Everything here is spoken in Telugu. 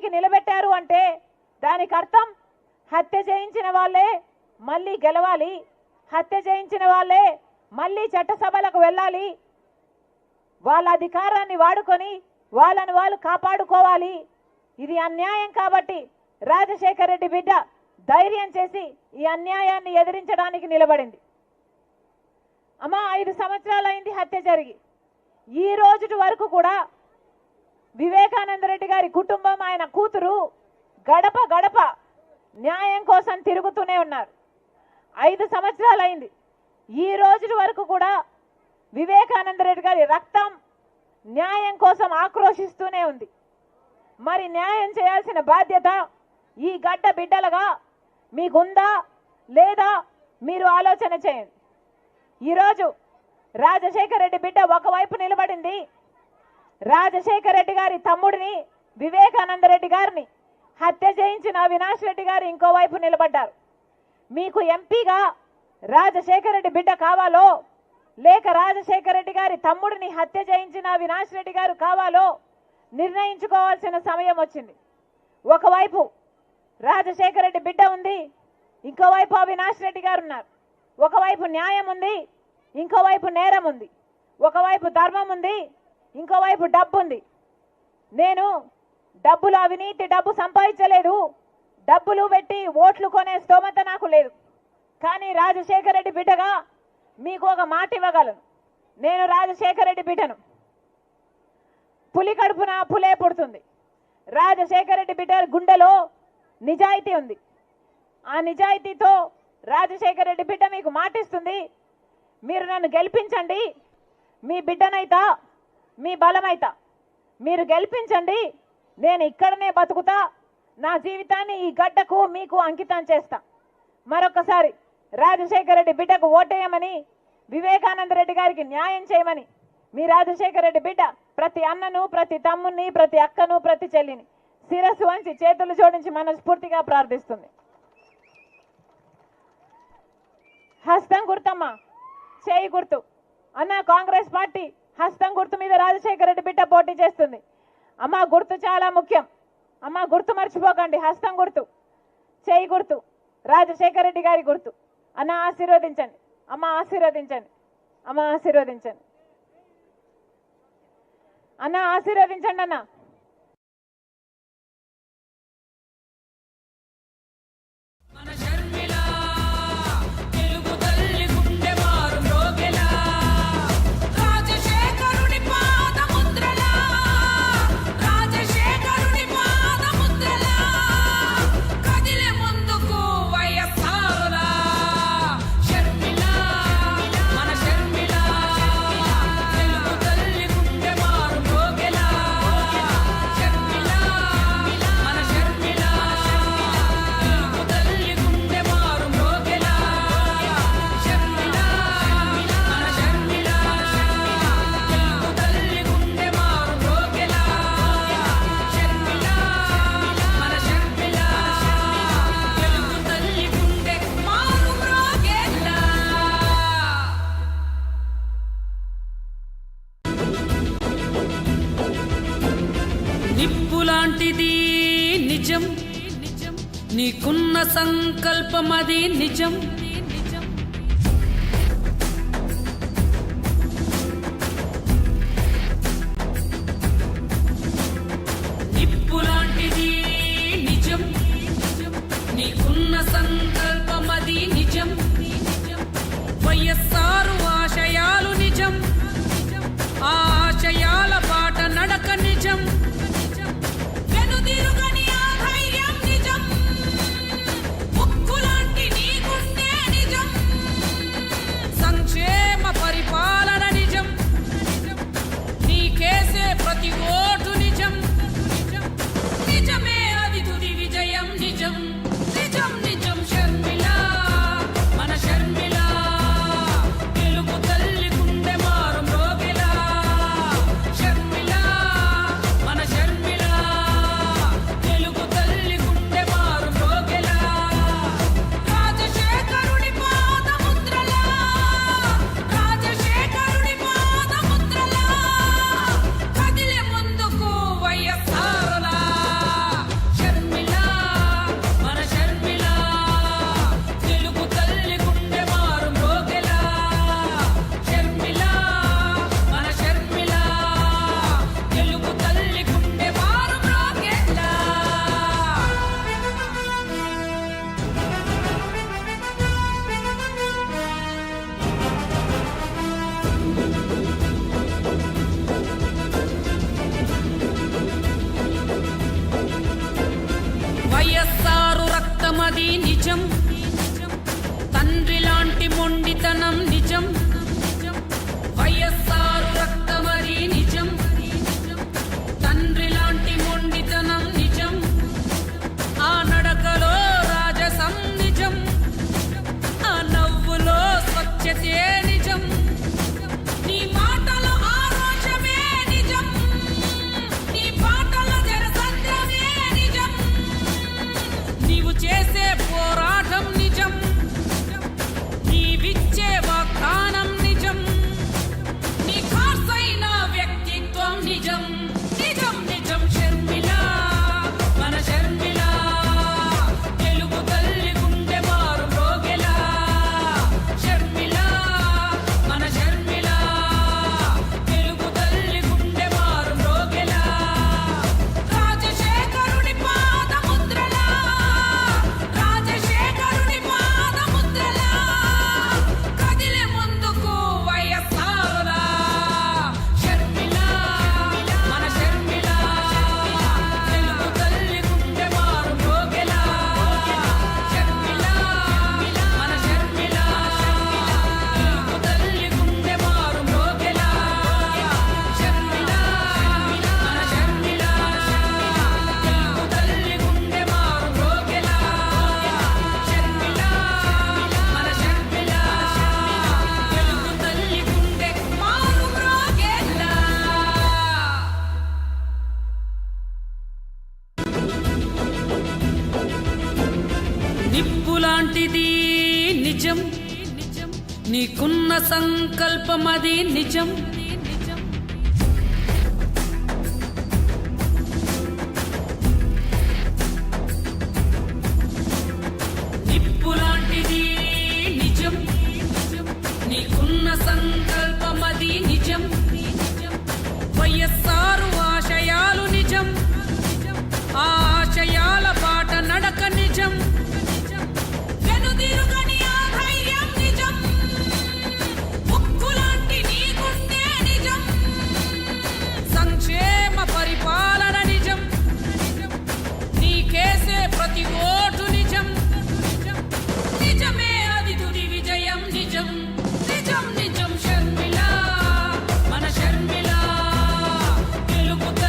అసెంబ్లీకి నిలబెట్టారు అంటే దానికి అర్థం హత్య చేయించిన వాళ్ళే మళ్ళీ గెలవాలి. హత్య చేయించిన వాళ్ళే మళ్ళీ చట్టసభలకు వెళ్ళాలి. వాళ్ళ అధికారాన్ని వాడుకొని వాళ్ళని వాళ్ళు కాపాడుకోవాలి. ఇది అన్యాయం కాబట్టి రాజశేఖర రెడ్డి బిడ్డ ధైర్యం చేసి ఈ అన్యాయాన్ని ఎదిరించడానికి నిలబడింది. అమ్మా ఐదు సంవత్సరాలైంది హత్య జరిగి. ఈ రోజు వరకు కూడా వివేకానంద రెడ్డి గారి కుటుంబం ఆయన కూతురు గడప గడప న్యాయం కోసం తిరుగుతూనే ఉన్నారు. ఐదు సంవత్సరాలైంది. ఈ రోజు వరకు కూడా వివేకానంద రెడ్డి గారి రక్తం న్యాయం కోసం ఆక్రోశిస్తూనే ఉంది. మరి న్యాయం చేయాల్సిన బాధ్యత ఈ గడ్డ బిడ్డలుగా మీకుందా లేదా మీరు ఆలోచన చేయండి. ఈరోజు రాజశేఖర రెడ్డి బిడ్డ ఒకవైపు నిలబడింది రాజశేఖర రెడ్డి గారి తమ్ముడిని వివేకానంద రెడ్డి గారిని హత్య చేయించిన అవినాష్ రెడ్డి గారు ఇంకోవైపు నిలబడ్డారు. మీకు ఎంపీగా రాజశేఖర రెడ్డి బిడ్డ కావాలో లేక రాజశేఖర రెడ్డి గారి తమ్ముడిని హత్య చేయించిన అవినాష్ రెడ్డి గారు కావాలో నిర్ణయించుకోవాల్సిన సమయం వచ్చింది. ఒకవైపు రాజశేఖర రెడ్డి బిడ్డ ఉంది ఇంకోవైపు అవినాష్ రెడ్డి గారు ఉన్నారు. ఒకవైపు న్యాయం ఉంది ఇంకోవైపు నేరం ఉంది. ఒకవైపు ధర్మం ఉంది ఇంకోవైపు డబ్బు ఉంది నేను డబ్బులు అవినీతి డబ్బు సంపాదించలేదు. డబ్బులు పెట్టి ఓట్లు కొనే స్తోమత నాకు లేదు. కానీ రాజశేఖర రెడ్డి బిడ్డగా మీకు ఒక మాట ఇవ్వగలను. నేను రాజశేఖర రెడ్డి బిడ్డను. పులి కడుపున పులే పుడుతుంది. రాజశేఖర రెడ్డి బిడ్డ గుండెలో నిజాయితీ ఉంది. ఆ నిజాయితీతో రాజశేఖర రెడ్డి బిడ్డ మీకు మాటిస్తుంది. మీరు నన్ను గెలిపించండి. మీ బిడ్డనైతా మీ బలమైతా. మీరు గెలిపించండి. నేను ఇక్కడనే బతుకుతా. నా జీవితాన్ని ఈ గడ్డకు మీకు అంకితం చేస్తా. మరొకసారి రాజశేఖర రెడ్డి బిడ్డకు ఓటేయమని వివేకానంద రెడ్డి గారికి న్యాయం చేయమని మీ రాజశేఖర రెడ్డి బిడ్డ ప్రతి అన్నను ప్రతి తమ్ముని ప్రతి అక్కను ప్రతి చెల్లిని శిరస్సు వంచి చేతులు జోడించి మనస్ఫూర్తిగా ప్రార్థిస్తుంది. హస్తం గుర్తమ్మ. చేయి గుర్తు. అన్న కాంగ్రెస్ పార్టీ హస్తం గుర్తు మీద రాజశేఖర రెడ్డి బిడ్డ పోటీ చేస్తుంది. అమ్మ గుర్తు చాలా ముఖ్యం. అమ్మ గుర్తు మర్చిపోకండి. హస్తం గుర్తు చేయి గుర్తు రాజశేఖర రెడ్డి గారి గుర్తు. అన్న ఆశీర్వదించండి. అమ్మ ఆశీర్వదించండి. అమ్మ ఆశీర్వదించండి. అన్న ఆశీర్వదించండి అన్న. లాంటిది నిజం. నీకున్న సంకల్పం అది నిజం. నిప్పులాంటిది నిజం. నీకున్న సంకల్పం అది నిజం. వైఎస్ఆరు లాంటిది నిజం. నీకున్న సంకల్పమది నిజం.